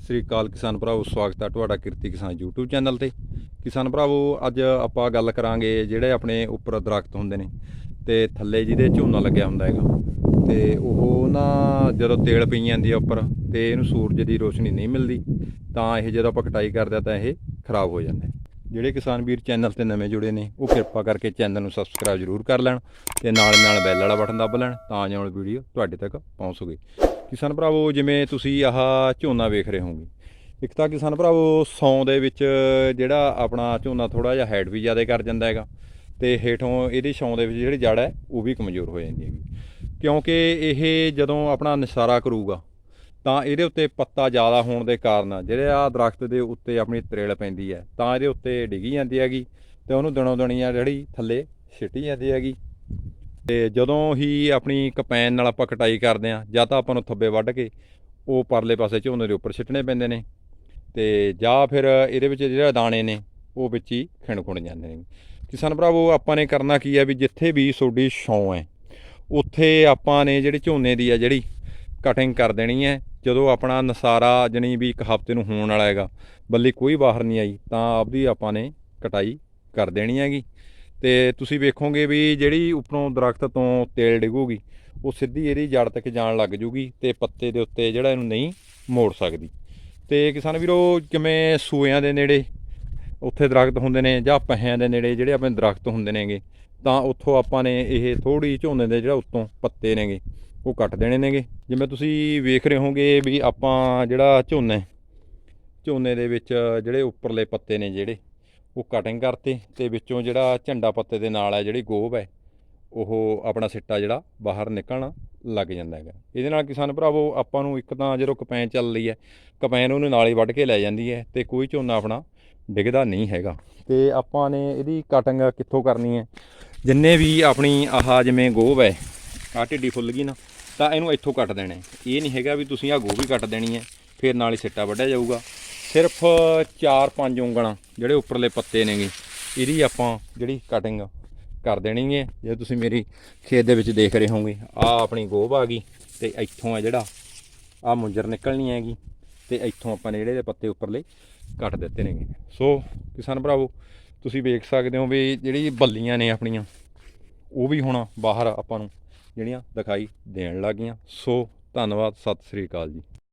ਸਤਿ ਸ੍ਰੀ ਅਕਾਲ ਕਿਸਾਨ ਭਰਾਵੋ, ਸਵਾਗਤ ਹੈ ਤੁਹਾਡਾ ਕਿਰਤੀ ਕਿਸਾਨ YouTube ਚੈਨਲ ਤੇ। ਕਿਸਾਨ ਭਰਾਵੋ, ਅੱਜ ਆਪਾਂ ਗੱਲ ਕਰਾਂਗੇ ਜਿਹੜੇ ਆਪਣੇ ਉੱਪਰ ਦਰਖਤ ਹੁੰਦੇ ਨੇ ਤੇ ਥੱਲੇ ਜਿਹਦੇ ਝੋਨਾ ਲੱਗਿਆ ਹੁੰਦਾ ਹੈਗਾ ਤੇ ਉਹ ਨਾ ਜਦੋਂ ਤੇਲ ਪਈ ਜਾਂਦੀ ਆ ਉੱਪਰ ਤੇ ਇਹਨੂੰ ਸੂਰਜ ਦੀ ਰੋਸ਼ਨੀ ਨਹੀਂ ਮਿਲਦੀ, ਤਾਂ ਇਹ ਜਦੋਂ ਆਪਾਂ ਕਟਾਈ ਕਰਦੇ ਆ ਤਾਂ ਇਹ ਖਰਾਬ ਹੋ ਜਾਂਦਾ ਜਿਹੜੇ ਕਿਸਾਨ ਵੀਰ ਚੈਨਲ ਤੇ ਨਵੇਂ ਜੁੜੇ ਨੇ, ਉਹ ਕਿਰਪਾ ਕਰਕੇ ਚੈਨਲ ਨੂੰ ਸਬਸਕ੍ਰਾਈਬ ਜ਼ਰੂਰ ਕਰ ਲੈਣ ਤੇ ਨਾਲ ਨਾਲ ਬੈਲ ਵਾਲਾ ਬਟਨ ਦੱਬ ਲੈਣ ਤਾਂ ਜੋ ਵੀਡੀਓ ਤੁਹਾਡੇ ਤੱਕ ਪਹੁੰਚ ਸਕੇ। ਕਿਸਾਨ ਭਰਾਵੋ, ਜਿਵੇਂ ਤੁਸੀਂ ਆਹ ਝੋਨਾ ਵੇਖ ਰਹੇ ਹੋਗੇ ਇੱਕ ਤਾਂ ਕਿਸਾਨ ਭਰਾਵੋ, ਸੌਂ ਦੇ ਵਿੱਚ ਜਿਹੜਾ ਆਪਣਾ ਝੋਨਾ ਥੋੜਾ ਜਿਹਾ ਹਾਈਟ ਵੀ ਜ਼ਿਆਦਾ ਕਰ ਜਾਂਦਾ ਹੈਗਾ ਤੇ ਹੇਠੋਂ ਇਹਦੀ ਛਾਂ ਦੇ ਵਿੱਚ ਜਿਹੜੀ ਜੜ ਹੈ, ਉਹ ਵੀ ਕਮਜ਼ੋਰ ਹੋ ਜਾਂਦੀ ਹੈਗੀ। ਕਿਉਂਕਿ ਇਹ ਜਦੋਂ ਆਪਣਾ ਨਿਸਾਰਾ ਕਰੂਗਾ, ਤਾਂ ਇਹਦੇ ਉੱਤੇ ਪੱਤਾ ਜ਼ਿਆਦਾ ਹੋਣ ਦੇ ਕਾਰਨ ਜਿਹੜੇ ਆ ਦਰਖਤ ਦੇ ਉੱਤੇ ਆਪਣੀ ਤਰੇਲ ਪੈਂਦੀ ਹੈ, ਤਾਂ ਇਹਦੇ ਉੱਤੇ ਡਿੱਗੀ ਜਾਂਦੀ ਹੈਗੀ ਤੇ ਉਹਨੂੰ ਦਿਨੋਂ ਦਿਨੀ ਜਿਹੜੀ ਥੱਲੇ ਛਿੱਟੀ ਜਾਂਦੀ ਹੈਗੀ। ਤੇ ਜਦੋਂ ਹੀ ਆਪਣੀ ਕਪੈਨ ਨਾਲ ਆਪਾਂ ਕਟਾਈ ਕਰਦੇ ਆ ਜਾਂ ਤਾਂ ਆਪਾਂ ਨੂੰ ਥੱਬੇ ਵੱਢ ਕੇ ਉਹ ਪਰਲੇ ਪਾਸੇ ਝੋਨੇ ਦੇ ਉੱਪਰ ਸਿੱਟਣੇ ਪੈਂਦੇ ਨੇ ਤੇ ਜਾਂ ਫਿਰ ਇਹਦੇ ਵਿੱਚ ਜਿਹੜੇ ਦਾਣੇ ਨੇ, ਉਹ ਵਿੱਚ ਹੀ ਖਿੰਡ ਖੁੰਡ ਜਾਂਦੇ ਨੇ। ਕਿਸਾਨ ਭਰਾਵੋ, ਆਪਾਂ ਨੇ ਕਰਨਾ ਕੀ ਹੈ ਵੀ ਜਿੱਥੇ ਵੀ ਤੁਹਾਡੀ ਛਾਂ ਹੈ, ਉੱਥੇ ਆਪਾਂ ਨੇ ਜਿਹੜੀ ਝੋਨੇ ਦੀ ਆ ਜਿਹੜੀ ਕਟਿੰਗ ਕਰ ਦੇਣੀ ਹੈ। ਜਦੋਂ ਆਪਣਾ ਨਸਾਰਾ ਜਣੀ ਵੀ ਇੱਕ ਹਫ਼ਤੇ ਨੂੰ ਹੋਣ ਵਾਲਾ ਹੈਗਾ, ਬੱਲੀ ਕੋਈ ਬਾਹਰ ਨਹੀਂ ਆਈ, ਤਾਂ ਆਪਦੀ ਆਪਾਂ ਨੇ ਕਟਾਈ ਕਰ ਦੇਣੀ ਹੈਗੀ। ਤੇ ਤੁਸੀਂ ਵੇਖੋਗੇ ਵੀ ਜਿਹੜੀ ਉੱਪਰੋਂ ਦਰਖਤ ਤੋਂ ਤੇਲ ਡਿੱਗੂਗੀ, ਉਹ ਸਿੱਧੀ ਇਹਦੀ ਜੜ ਤੱਕ ਜਾਣ ਲੱਗ ਜੂਗੀ ਤੇ ਪੱਤੇ ਦੇ ਉੱਤੇ ਜਿਹੜਾ ਇਹਨੂੰ ਨਹੀਂ ਮੋੜ ਸਕਦੀ। ਤੇ ਕਿਸਾਨ ਵੀਰੋ ਜਿਵੇਂ ਸੂਇਆਂ ਦੇ ਨੇੜੇ ਉੱਥੇ ਦਰਖਤ ਹੁੰਦੇ ਨੇ ਜਾਂ ਪਹਿਆਂ ਦੇ ਨੇੜੇ ਜਿਹੜੇ ਆਪਣੇ ਦਰਖਤ ਹੁੰਦੇ ਨੇਗੇ, ਤਾਂ ਉੱਥੋਂ ਆਪਾਂ ਨੇ ਇਹ ਥੋੜੀ ਝੋਨੇ ਦੇ ਜਿਹੜਾ ਉੱਤੋਂ ਪੱਤੇ ਨੇਗੇ, ਉਹ ਕੱਟ ਦੇਣੇ ਨੇਗੇ। ਜਿਵੇਂ ਤੁਸੀਂ ਵੇਖ ਰਹੇ ਹੋਗੇ ਵੀ ਆਪਾਂ ਜਿਹੜਾ ਝੋਨਾ, ਝੋਨੇ ਦੇ ਵਿੱਚ ਜਿਹੜੇ ਉੱਪਰਲੇ ਪੱਤੇ ਨੇ ਜਿਹੜੇ ਉਹ ਕਟਿੰਗ ਕਰਤੇ ਤੇ ਵਿੱਚੋਂ ਜਿਹੜਾ ਝੰਡਾ ਪੱਤੇ ਦੇ ਨਾਲ ਹੈ ਜਿਹੜੀ ਗੋਬ ਹੈ, ਉਹ ਆਪਣਾ ਸਿੱਟਾ ਜਿਹੜਾ ਬਾਹਰ ਨਿਕਲਣਾ ਲੱਗ ਜਾਂਦਾ ਹੈਗਾ। ਇਹਦੇ ਨਾਲ ਕਿਸਾਨ ਭਰਾਵੋ, ਆਪਾਂ ਨੂੰ ਇੱਕ ਤਾਂ ਜਦੋਂ ਕਪੈਨ ਚੱਲ ਰਹੀ ਹੈ, ਕਪੈਨ ਉਹਨੂੰ ਨਾਲ ਹੀ ਵੱਢ ਕੇ ਲੈ ਜਾਂਦੀ ਹੈ ਤੇ ਕੋਈ ਝੋਨਾ ਆਪਣਾ ਡਿੱਗਦਾ ਨਹੀਂ ਹੈਗਾ। ਤੇ ਆਪਾਂ ਨੇ ਇਹਦੀ ਕਟਿੰਗ ਕਿੱਥੋਂ ਕਰਨੀ ਹੈ? ਜਿੰਨੇ ਵੀ ਆਪਣੀ ਆਹ ਜਿਵੇਂ ਗੋਬ ਹੈ, ਆਹ ਢਿੱਡੀ ਫੁੱਲ ਗਈ ਨਾ, ਤਾਂ ਇਹਨੂੰ ਇੱਥੋਂ ਕੱਟ ਦੇਣਾ ਇਹ ਨਹੀਂ ਹੈਗਾ ਵੀ ਤੁਸੀਂ ਆਹ ਗੋਭੀ ਕੱਟ ਦੇਣੀ ਹੈ, ਫਿਰ ਨਾਲ ਹੀ ਸਿੱਟਾ ਵੱਢਿਆ ਜਾਊਗਾ। ਸਿਰਫ 4-5 ਉਂਗਲਾਂ ਜਿਹੜੇ ਉੱਪਰਲੇ ਪੱਤੇ ਨੇਗੇ, ਇਹਦੀ ਆਪਾਂ ਜਿਹੜੀ ਕਟਿੰਗ ਕਰ ਦੇਣੀ ਹੈ। ਜੇ ਤੁਸੀਂ ਮੇਰੀ ਖੇਤ ਦੇ ਵਿੱਚ ਦੇਖ ਰਹੇ ਹੋਗੇ ਆ ਆਪਣੀ ਗੋਭ ਆ ਗਈ ਤੇ ਇੱਥੋਂ ਆ ਜਿਹੜਾ ਆ ਮੁੰਜਰ ਨਿਕਲਣੀ ਹੈਗੀ ਤੇ ਇੱਥੋਂ ਆਪਾਂ ਨੇ ਜਿਹੜੇ ਇਹਦੇ ਪੱਤੇ ਉੱਪਰਲੇ ਕੱਟ ਦਿੱਤੇ ਨੇਗੇ। ਸੋ ਕਿਸਾਨ ਭਰਾਵੋ, ਤੁਸੀਂ ਵੇਖ ਸਕਦੇ ਹੋ ਵੀ ਜਿਹੜੀ ਬੱਲੀਆਂ ਨੇ ਆਪਣੀਆਂ, ਉਹ ਵੀ ਹੁਣ ਬਾਹਰ ਆਪਾਂ ਨੂੰ ਜਿਹੜੀਆਂ ਦਿਖਾਈ ਦੇਣ ਲੱਗੀਆਂ। ਸੋ ਧੰਨਵਾਦ, ਸਤਿ ਸ੍ਰੀ ਅਕਾਲ ਜੀ।